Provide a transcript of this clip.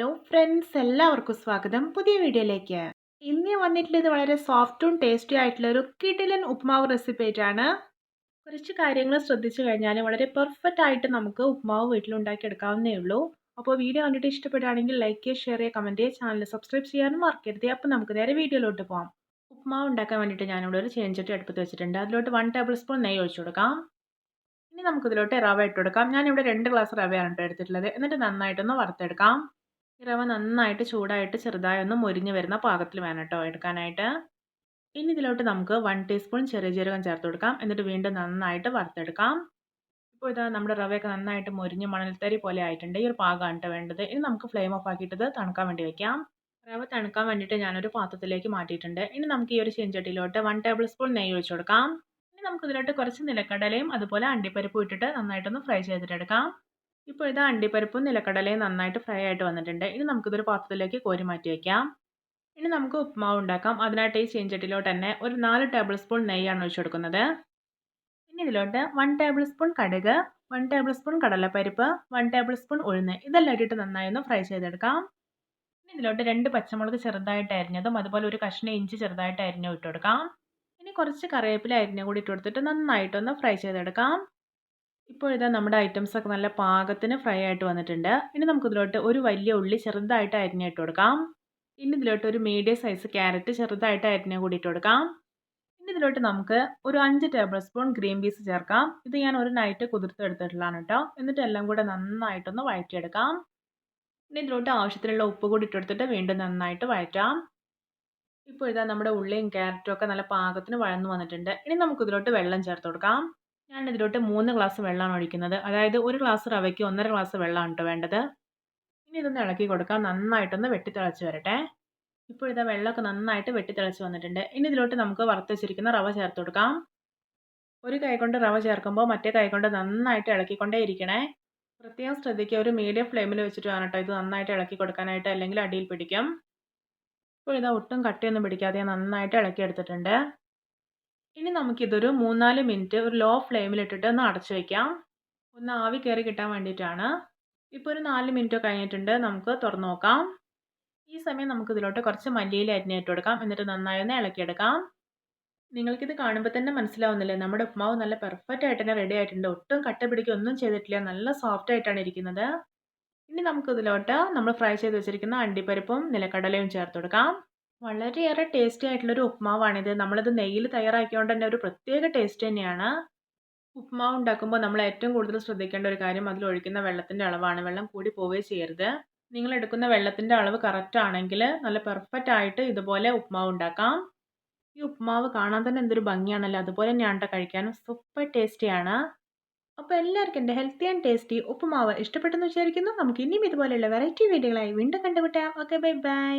Hello friends എല്ലാവർക്കും സ്വാഗതം. പുതിയ വീഡിയോയിലേക്ക്. ഇന്ന് വന്നിട്ടുള്ളത് വളരെ സോഫ്റ്റും ടേസ്റ്റി ആയിട്ടുള്ള ഒരു കിടിലൻ ഉപ്മാവ് റെസിപ്പി ആയിട്ടാണ്. കുറച്ച് കാര്യങ്ങൾ ശ്രദ്ധിച്ചു കഴിഞ്ഞാൽ വളരെ പെർഫെക്റ്റ് ആയിട്ട് നമുക്ക് ഉപ്മാവ് വീട്ടിലുണ്ടാക്കി എടുക്കാവുന്നേ ഉള്ളൂ. അപ്പോൾ വീഡിയോ കണ്ടിട്ട് ഇഷ്ടപ്പെടുകയാണെങ്കിൽ ലൈക്ക് ചെയ്യുക ഷെയർ ചെയ്യുക കമന്റ് ചെയ്യുക ചാനൽ സബ്സ്ക്രൈബ് ചെയ്യാനും മറക്കരുത്. അപ്പോൾ നമുക്ക് നേരെ വീഡിയോയിലോട്ട് പോകാം ഉപ്മാവ് ഉണ്ടാക്കാൻ വേണ്ടിയിട്ട് ഞാനിവിടെ ഒരു ചേഞ്ചട്ടി അടുപ്പത്ത് വെച്ചിട്ടുണ്ട്. അതിലോട്ട് വൺ ടേബിൾ സ്പൂൺ നെയ്യ് ഒഴിച്ചു കൊടുക്കാം. ഇനി നമുക്കിതിലോട്ട് റവ ഇട്ട് കൊടുക്കാം. ഞാനിവിടെ രണ്ട് ഗ്ലാസ് റവയാണ് എടുത്തിട്ടുള്ളത്. എന്നിട്ട് നന്നായിട്ടൊന്ന് വറുത്തെടുക്കാം. ഈ റവ നന്നായിട്ട് ചൂടായിട്ട് ചെറുതായി ഒന്ന് മുരിഞ്ഞ് വരുന്ന പാകത്തിൽ വേണം കേട്ടോ എടുക്കാനായിട്ട്. ഇനി ഇതിലോട്ട് നമുക്ക് വൺ ടീസ്പൂൺ ചെറിയ ജീരകം ചേർത്ത് കൊടുക്കാം. എന്നിട്ട് വീണ്ടും നന്നായിട്ട് വറുത്തെടുക്കാം. ഇപ്പോൾ ഇതാ നമ്മുടെ റവയൊക്കെ നന്നായിട്ട് മുരിഞ്ഞ് മണൽത്തരി പോലെ ആയിട്ടുണ്ട്. ഈ ഒരു പാകമാണ് കേട്ടോ വേണ്ടത്. ഇനി നമുക്ക് ഫ്ലെയിം ഓഫ് ആക്കിയിട്ട് തണുക്കാൻ വേണ്ടി വെക്കാം. റവ തണുക്കാൻ വേണ്ടിയിട്ട് ഞാനൊരു പാത്രത്തിലേക്ക് മാറ്റിയിട്ടുണ്ട്. ഇനി നമുക്ക് ഈ ഒരു ചെഞ്ചട്ടിയിലോട്ട് വൺ ടേബിൾ സ്പൂൺ നെയ്യ് ഒഴിച്ചു കൊടുക്കാം. ഇനി നമുക്ക് ഇതിലോട്ട് കുറച്ച് നിലക്കടലയും അതുപോലെ അണ്ടിപ്പരിപ്പും ഇട്ടിട്ട് നന്നായിട്ടൊന്ന് ഫ്രൈ ചെയ്തിട്ടെടുക്കാം. ഇപ്പോൾ ഇത് അണ്ടിപ്പരിപ്പും നിലക്കടലയും നന്നായിട്ട് ഫ്രൈ ആയിട്ട് വന്നിട്ടുണ്ട്. ഇനി നമുക്കിതൊരു പാത്രത്തിലേക്ക് കോരി മാറ്റി വയ്ക്കാം ഇനി നമുക്ക് ഉപ്മാവ് ഉണ്ടാക്കാം. അതിനായിട്ട് ഈ ചീഞ്ചട്ടിലോട്ട് തന്നെ ഒരു നാല് ടേബിൾ സ്പൂൺ നെയ്യാണ് ഒഴിച്ചു കൊടുക്കുന്നത്. ഇനി ഇതിലോട്ട് വൺ ടേബിൾ സ്പൂൺ കടുക് വൺ ടേബിൾ സ്പൂൺ കടലപ്പരിപ്പ് വൺ ടേബിൾ സ്പൂൺ ഉഴുന്ന്. ഇതെല്ലാം ഇട്ടിട്ട് നന്നായി ഒന്ന് ഫ്രൈ ചെയ്തെടുക്കാം. ഇനി ഇതിലോട്ട് രണ്ട് പച്ചമുളക് ചെറുതായിട്ട് അരിഞ്ഞതും അതുപോലെ ഒരു കഷ്ണം ഇഞ്ചി ചെറുതായിട്ട് അരിഞ്ഞും ഇട്ട് കൊടുക്കാം. ഇനി കുറച്ച് കറിവേപ്പില അരിഞ്ഞ കൂടി ഇട്ട് കൊടുത്തിട്ട് നന്നായിട്ടൊന്ന് ഫ്രൈ ചെയ്തെടുക്കാം. ഇപ്പോൾ ഇതാ നമ്മുടെ ഐറ്റംസ് ഒക്കെ നല്ല പാകത്തിന് ഫ്രൈ ആയിട്ട് വന്നിട്ടുണ്ട്. ഇനി നമുക്കിതിലോട്ട് ഒരു വലിയ ഉള്ളി ചെറുതായിട്ട് അരിഞ്ഞിട്ട് കൊടുക്കാം. ഇനി ഇതിലോട്ട് ഒരു മീഡിയം സൈസ് ക്യാരറ്റ് ചെറുതായിട്ട് അരിഞ്ഞ കൂടി കൊടുക്കാം. ഇനി ഇതിലോട്ട് നമുക്ക് ഒരു അഞ്ച് ടേബിൾ സ്പൂൺ ഗ്രീൻ പീസ് ചേർക്കാം. ഇത് ഞാൻ ഒരു നൈറ്റ് കുതിർത്തെടുത്തിട്ടുള്ളതാണ് കേട്ടോ. എന്നിട്ട് എല്ലാം കൂടെ നന്നായിട്ടൊന്ന് വഴറ്റിയെടുക്കാം. ഇനി ഇതിലോട്ട് ആവശ്യത്തിനുള്ള ഉപ്പ് കൂടി ഇട്ടെടുത്തിട്ട് വീണ്ടും നന്നായിട്ട് വഴറ്റാം. ഇപ്പോൾ ഇതാ നമ്മുടെ ഉള്ളിയും ക്യാരറ്റും ഒക്കെ നല്ല പാകത്തിന് വഴന്നു വന്നിട്ടുണ്ട്. ഇനി നമുക്കിതിലോട്ട് വെള്ളം ചേർത്ത് കൊടുക്കാം. ഞാൻ ഇതിലോട്ട് മൂന്ന് ഗ്ലാസ് വെള്ളമാണ് ഒഴിക്കുന്നത്. അതായത് ഒരു ഗ്ലാസ് റവയ്ക്ക് ഒന്നര ഗ്ലാസ് വെള്ളമാണ് കേട്ടോ വേണ്ടത്. ഇനി ഇതൊന്ന് ഇളക്കി കൊടുക്കാം. നന്നായിട്ടൊന്ന് വെട്ടിത്തിളച്ച് വരട്ടെ. ഇപ്പോൾ ഇതാ വെള്ളമൊക്കെ നന്നായിട്ട് വെട്ടിത്തിളച്ച് വന്നിട്ടുണ്ട്. ഇനി ഇതിലോട്ട് നമുക്ക് വറുത്ത് വെച്ചിരിക്കുന്ന റവ ചേർത്ത് കൊടുക്കാം. ഒരു കൈ കൊണ്ട് റവ ചേർക്കുമ്പോൾ മറ്റേ കൈ കൊണ്ട് നന്നായിട്ട് ഇളക്കിക്കൊണ്ടേ ഇരിക്കണേ. പ്രത്യേകം ശ്രദ്ധിക്കുക. ഒരു മീഡിയം ഫ്ലെയിമിൽ വെച്ചിട്ട് വേണം കേട്ടോ ഇത് നന്നായിട്ട് ഇളക്കി കൊടുക്കാനായിട്ട് അല്ലെങ്കിൽ അടിയിൽ പിടിക്കും. ഇപ്പോൾ ഇതാ ഒട്ടും കട്ടിയൊന്നും പിടിക്കാതെ നന്നായിട്ട് ഇളക്കി എടുത്തിട്ടുണ്ട് ഇനി നമുക്കിതൊരു മൂന്നാൽ മിനിറ്റ് ഒരു ലോ ഫ്ലെയിമിലിട്ടിട്ട് ഒന്ന് അടച്ചു വയ്ക്കാം ഒന്ന് ആവി കയറി കിട്ടാൻ വേണ്ടിയിട്ടാണ്. ഇപ്പോൾ ഒരു നാല് മിനിറ്റ് കഴിഞ്ഞിട്ടുണ്ട്. നമുക്ക് തുറന്നു നോക്കാം. ഈ സമയം നമുക്ക് ഇതിലോട്ട് കുറച്ച് മല്ലിയില അരിഞ്ഞിട്ട് കൊടുക്കാം. എന്നിട്ട് നന്നായി ഒന്ന് ഇളക്കിയെടുക്കാം നിങ്ങൾക്കിത് കാണുമ്പോൾ തന്നെ മനസ്സിലാവുന്നില്ലേ? നമ്മുടെ ഉപ്മാവ് നല്ല പെർഫെക്റ്റ് ആയിട്ട് തന്നെ റെഡി ആയിട്ടുണ്ട്. ഒട്ടും കട്ട പിടിക്കുക ഒന്നും ചെയ്തിട്ടില്ല. നല്ല സോഫ്റ്റ് ആയിട്ടാണ് ഇരിക്കുന്നത്. ഇനി നമുക്ക് ഇതിലോട്ട് നമ്മൾ ഫ്രൈ ചെയ്ത് വെച്ചിരിക്കുന്ന അണ്ടിപ്പരിപ്പും നിലക്കടലയും ചേർത്ത് കൊടുക്കാം. വളരെയേറെ ടേസ്റ്റി ആയിട്ടുള്ളൊരു ഉപ്മാവാണിത്. നമ്മളിത് നെയ്യിൽ തയ്യാറാക്കിയതുകൊണ്ട് തന്നെ ഒരു പ്രത്യേക ടേസ്റ്റ് തന്നെയാണ്. ഉപ്മാവ് ഉണ്ടാക്കുമ്പോൾ നമ്മൾ ഏറ്റവും കൂടുതൽ ശ്രദ്ധിക്കേണ്ട ഒരു കാര്യം അതിൽ ഒഴിക്കുന്ന വെള്ളത്തിന്റെ അളവാണ്. വെള്ളം കൂടി പോവുകയും ചെയ്യരുത്. നിങ്ങൾ എടുക്കുന്ന വെള്ളത്തിന്റെ അളവ് കറക്റ്റ് ആണെങ്കിൽ നല്ല പെർഫെക്റ്റ് ആയിട്ട് ഇതുപോലെ ഉപ്മാവ് ഉണ്ടാക്കാം. ഈ ഉപ്മാവ് കാണാൻ തന്നെ എന്തൊരു ഭംഗിയാണല്ലോ. അതുപോലെ തന്നെയാണ് കഴിക്കാനും സൂപ്പർ ടേസ്റ്റിയാണ്. അപ്പോൾ എല്ലാവർക്കും എന്റെ ഹെൽത്തി ആൻഡ് ടേസ്റ്റി ഉപ്പുമാവ് ഇഷ്ടപ്പെട്ടെന്ന് വിചാരിക്കുന്നു. നമുക്ക് ഇനിയും ഇതുപോലെയുള്ള വെറൈറ്റി വീഡിയോകളായി വീണ്ടും കണ്ടുപിട്ടാം ഓക്കെ ബൈ ബൈ.